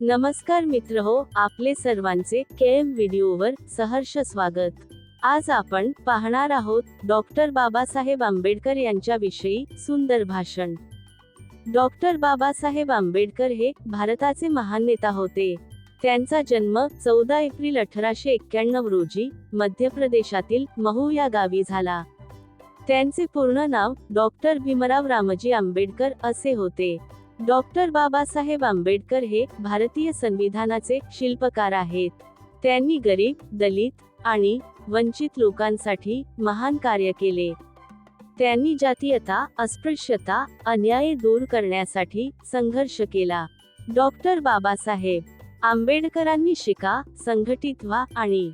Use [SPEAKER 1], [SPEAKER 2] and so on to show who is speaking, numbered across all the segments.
[SPEAKER 1] नमस्कार मित्र हो आपले सर्वांचे के एम व्हिडिओवर सहर्ष स्वागत. आज आपण पाहणार आहोत डॉक्टर बाबासाहेब आंबेडकर यांच्याविषयी सुंदर भाषण. डॉक्टर बाबासाहेब आंबेडकर हे भारताचे महान नेता होते. त्यांचा जन्म चौदा एप्रिल अठराशे एक्क्याण्णव रोजी मध्य प्रदेशातील महू या गावी झाला. त्यांचे पूर्ण नाव डॉक्टर भीमराव रामजी आंबेडकर असे होते. डॉक्टर बाबासाहेब आंबेडकर हे भारतीय संविधानाचे शिल्पकार आहेत. त्यांनी गरीब दलित आणि वंचित लोकांसाठी महान कार्य केले. त्यांनी जातीयता अस्पृश्यता अन्याय दूर करण्यासाठी संघर्ष केला. डॉक्टर बाबासाहेब आंबेडकरांनी शिका संघटित व्हा आणि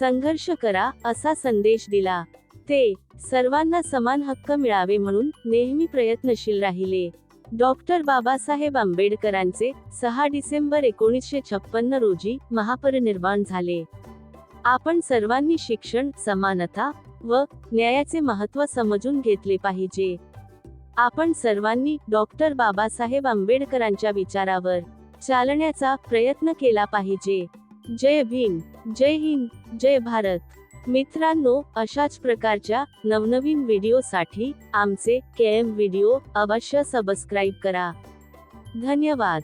[SPEAKER 1] संघर्ष करा असा संदेश दिला. ते सर्वांना समान हक्क मिळावे म्हणून नेहमी प्रयत्नशील राहिले. डॉक्टर बाबासाहेब आंबेडकरांचे सहा डिसेंबर एकोणीसशे छप्पन्न रोजी महापरिनिर्वाण झाले. आपण सर्वांनी शिक्षण समानता व न्यायाचे महत्त्व समजून घेतले पाहिजे. आपण सर्वांनी डॉक्टर बाबासाहेब आंबेडकरांच्या विचारावर चालण्याचा प्रयत्न केला पाहिजे. जय भीम जय हिंद जय भारत. मित्रांनो अशाच प्रकारच्या नवनवीन व्हिडिओसाठी आमचे के एम व्हिडिओ अवश्य सबस्क्राईब करा. धन्यवाद.